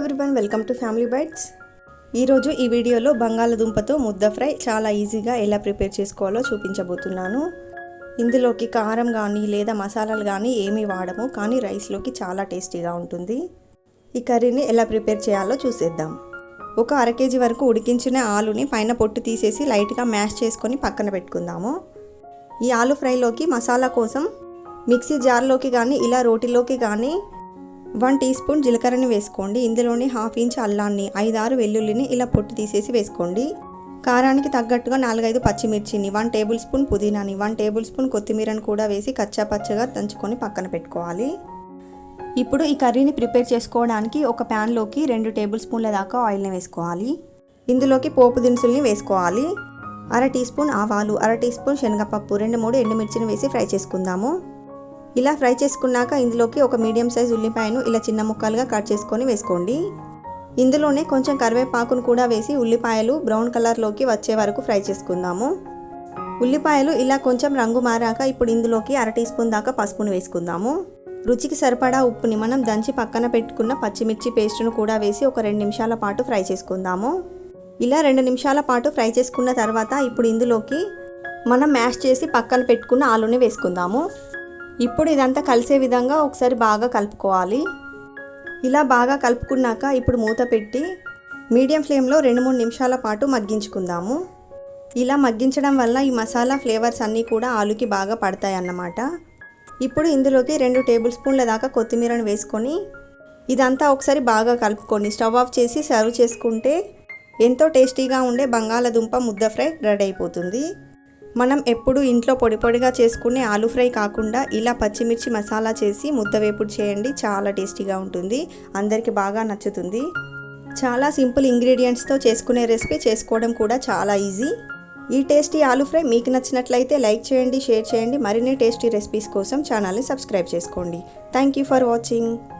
Welcome to family bites ఈరోజు ఈ వీడియోలో బంగాళదుంపతో ముద్ద ఫ్రై చాలా ఈజీగా ఎలా ప్రిపేర్ చేసుకోవాలో చూపించబోతున్నాను. ఇందులోకి కారం కానీ లేదా మసాలాలు కానీ ఏమీ వాడము కానీ రైస్లోకి చాలా టేస్టీగా ఉంటుంది. ఈ కర్రీని ఎలా ప్రిపేర్ చేయాలో చూసేద్దాం. ఒక అర కేజీ వరకు ఉడికించిన ఆలుని పైన పొట్టు తీసేసి లైట్గా మ్యాష్ చేసుకొని పక్కన పెట్టుకుందాము. ఈ ఆలు ఫ్రైలోకి మసాలా కోసం మిక్సీ జార్లోకి కానీ ఇలా రోటిలోకి కానీ వన్ టీ స్పూన్ జీలకర్రని వేసుకోండి. ఇందులోని హాఫ్ ఇంచ్ అల్లాన్ని ఐదారు వెల్లుల్లిని ఇలా పొట్టు తీసేసి వేసుకోండి. కారానికి తగ్గట్టుగా నాలుగైదు పచ్చిమిర్చిని వన్ టేబుల్ స్పూన్ పుదీనాని వన్ టేబుల్ స్పూన్ కొత్తిమీరని కూడా వేసి కచ్చా పచ్చగా దంచుకొని పక్కన పెట్టుకోవాలి. ఇప్పుడు ఈ కర్రీని ప్రిపేర్ చేసుకోవడానికి ఒక ప్యాన్లోకి రెండు టేబుల్ స్పూన్ల దాకా ఆయిల్ని వేసుకోవాలి. ఇందులోకి పోపు దినుసుల్ని వేసుకోవాలి. అర టీ స్పూన్ ఆవాలు అర టీ స్పూన్ శనగపప్పు రెండు మూడు ఎండుమిర్చిని వేసి ఫ్రై చేసుకుందాము. ఇలా ఫ్రై చేసుకున్నాక ఇందులోకి ఒక మీడియం సైజ్ ఉల్లిపాయను ఇలా చిన్న ముక్కలుగా కట్ చేసుకొని వేసుకోండి. ఇందులోనే కొంచెం కరివేపాకును కూడా వేసి ఉల్లిపాయలు బ్రౌన్ కలర్లోకి వచ్చే వరకు ఫ్రై చేసుకుందాము. ఉల్లిపాయలు ఇలా కొంచెం రంగు మారాక ఇప్పుడు ఇందులోకి అర టీ స్పూన్ దాకా పసుపును వేసుకుందాము. రుచికి సరిపడా ఉప్పుని మనం దంచి పక్కన పెట్టుకున్న పచ్చిమిర్చి పేస్ట్ను కూడా వేసి ఒక రెండు నిమిషాల పాటు ఫ్రై చేసుకుందాము. ఇలా రెండు నిమిషాల పాటు ఫ్రై చేసుకున్న తర్వాత ఇప్పుడు ఇందులోకి మనం మ్యాష్ చేసి పక్కన పెట్టుకున్న ఆలుని వేసుకుందాము. ఇప్పుడు ఇదంతా కలిసే విధంగా ఒకసారి బాగా కలుపుకోవాలి. ఇలా బాగా కలుపుకున్నాక ఇప్పుడు మూత పెట్టి మీడియం ఫ్లేమ్లో రెండు మూడు నిమిషాల పాటు మగ్గించుకుందాము. ఇలా మగ్గించడం వల్ల ఈ మసాలా ఫ్లేవర్స్ అన్నీ కూడా ఆలుకి బాగా పడతాయి అన్నమాట ఇప్పుడు ఇందులోకి రెండు టేబుల్ స్పూన్ల దాకా కొత్తిమీరను వేసుకొని ఇదంతా ఒకసారి బాగా కలుపుకొని స్టవ్ ఆఫ్ చేసి సర్వ్ చేసుకుంటే ఎంతో టేస్టీగా ఉండే బంగాళదుంప ముద్ద ఫ్రై రెడీ అయిపోతుంది. మనం ఎప్పుడు ఇంట్లో పొడి పొడిగా చేసుకునే ఆలు ఫ్రై కాకుండా ఇలా పచ్చిమిర్చి మసాలా చేసి ముద్ద వేపుడు చేయండి. చాలా టేస్టీగా ఉంటుంది. అందరికీ బాగా నచ్చుతుంది. చాలా సింపుల్ ఇంగ్రీడియంట్స్తో చేసుకునే రెసిపీ చేసుకోవడం కూడా చాలా ఈజీ. ఈ టేస్టీ ఆలు ఫ్రై మీకు నచ్చినట్లయితే లైక్ చేయండి షేర్ చేయండి. మరిన్ని టేస్టీ రెసిపీస్ కోసం ఛానల్ని సబ్స్క్రైబ్ చేసుకోండి. Thank you for watching.